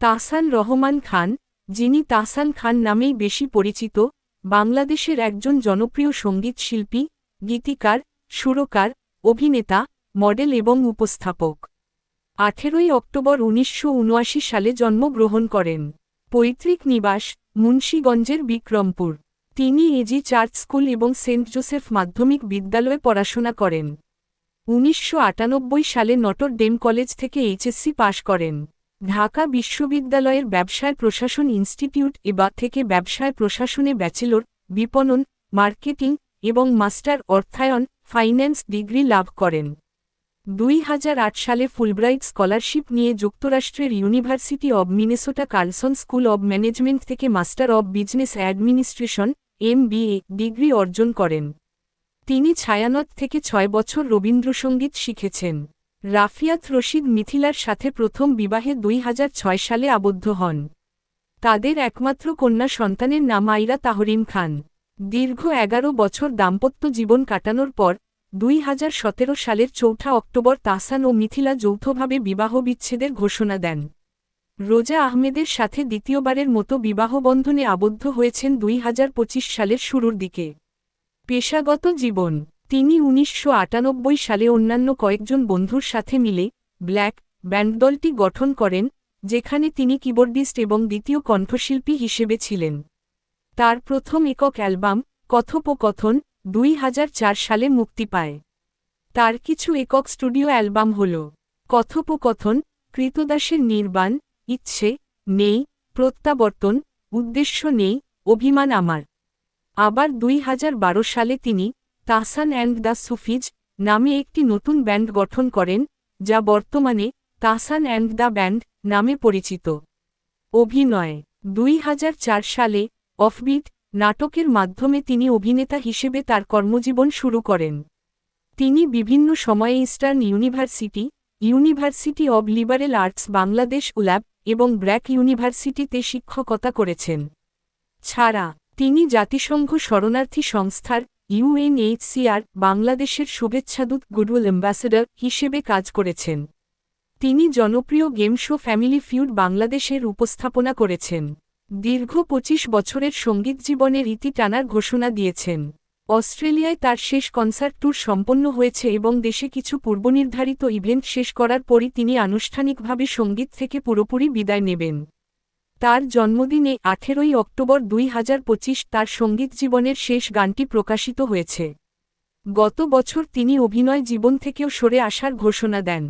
তাহসান রহমান খান, যিনি তাহসান খান নামেই বেশি পরিচিত, বাংলাদেশের একজন জনপ্রিয় সঙ্গীতশিল্পী গীতিকার, সুরকার, অভিনেতা, মডেল এবং উপস্থাপক। আঠেরোই অক্টোবর উনিশশো উনআশি সালে জন্মগ্রহণ করেন। পৈতৃক নিবাস মুন্সীগঞ্জের বিক্রমপুর। তিনি এজি চার্চ স্কুল এবং সেন্ট জোসেফ মাধ্যমিক বিদ্যালয়ে পড়াশোনা করেন। উনিশশো আটানব্বই সালে নটর ডেম কলেজ থেকে এইচএসসি পাশ করেন। ঢাকা বিশ্ববিদ্যালয়ের ব্যবসায় প্রশাসন ইনস্টিটিউট এবা থেকে ব্যবসায় প্রশাসনে ব্যাচেলর, বিপণন, মার্কেটিং এবং মাস্টার অর্থায়ন, ফাইন্যান্স ডিগ্রি লাভ করেন। দুই হাজার আট সালে ফুলব্রাইট স্কলারশিপ নিয়ে যুক্তরাষ্ট্রের university of Minnesota Carlson school of management থেকে master of business administration MBA degree অর্জন করেন। তিনি ছায়ানট থেকে ছয় বছর রবীন্দ্রসঙ্গীত শিখেছেন। রাফিয়াত রশিদ মিথিলার সাথে প্রথম বিবাহে দুই হাজার ছয় সালে আবদ্ধ হন। তাদের একমাত্র কন্যা সন্তানের নাম আইরা তাহরিম খান। দীর্ঘ এগারো বছর দাম্পত্য জীবন কাটানোর পর দুই হাজার সতেরো সালের চৌঠা অক্টোবর তাহসান ও মিথিলা যৌথভাবে বিবাহ বিচ্ছেদের ঘোষণা দেন। রোজা আহমেদের সাথে দ্বিতীয়বারের মতো বিবাহবন্ধনে আবদ্ধ হয়েছেন দুই হাজার পঁচিশ সালের শুরুর দিকে। পেশাগত জীবন তিনি উনিশশো আটানব্বই সালে অন্যান্য কয়েকজন বন্ধুর সাথে মিলে ব্ল্যাক ব্যান্ড দলটি গঠন করেন, যেখানে তিনি কিবোর্ডিস্ট এবং দ্বিতীয় কণ্ঠশিল্পী হিসেবে ছিলেন। তার প্রথম একক অ্যালবাম কথোপকথন দুই হাজার চার সালে মুক্তি পায়। তার কিছু একক স্টুডিও অ্যালবাম হল কথোপকথন, কৃতদাসের নির্বাণ, ইচ্ছে, নেই, প্রত্যাবর্তন, উদ্দেশ্য নেই, অভিমান আমার। আবার দুই হাজার বারো সালে তিনি তাহসান অ্যান্ড দ্য সুফিজ নামে একটি নতুন ব্যান্ড গঠন করেন, যা বর্তমানে তাহসান অ্যান্ড দ্য ব্যান্ড নামে পরিচিত। অভিনয়। দুই হাজার চার সালে অফবিট নাটকের মাধ্যমে তিনি অভিনেতা হিসেবে তার কর্মজীবন শুরু করেন। তিনি বিভিন্ন সময়ে Eastern University University of Liberal Arts Bangladesh ULAB এবং ব্র্যাক ইউনিভার্সিটিতে শিক্ষকতা করেছেন। ছাড়া, তিনি জাতিসংঘ শরণার্থী সংস্থার ইউএনএইচসিআর বাংলাদেশের শুভেচ্ছাদূত গুডউইল অ্যাম্বাসেডর হিসেবে কাজ করেছেন। তিনি জনপ্রিয় গেম শো ফ্যামিলি ফিউড বাংলাদেশের উপস্থাপনা করেছেন। দীর্ঘ ২৫ বছরের সংগীত জীবনের ইতি টানার ঘোষণা দিয়েছেন। অস্ট্রেলিয়ায় তার শেষ কনসার্ট ট্যুর সম্পন্ন হয়েছে এবং দেশে কিছু পূর্বনির্ধারিত ইভেন্ট শেষ করার পরই তিনি আনুষ্ঠানিকভাবে সংগীত থেকে পুরোপুরি বিদায় নেবেন। তার জন্মদিনে আঠেরোই অক্টোবর দুই হাজার পঁচিশ তার সংগীত জীবনের শেষ গানটি প্রকাশিত হয়েছে। গত বছর তিনি অভিনয় জীবন থেকেও সরে আসার ঘোষণা দেন।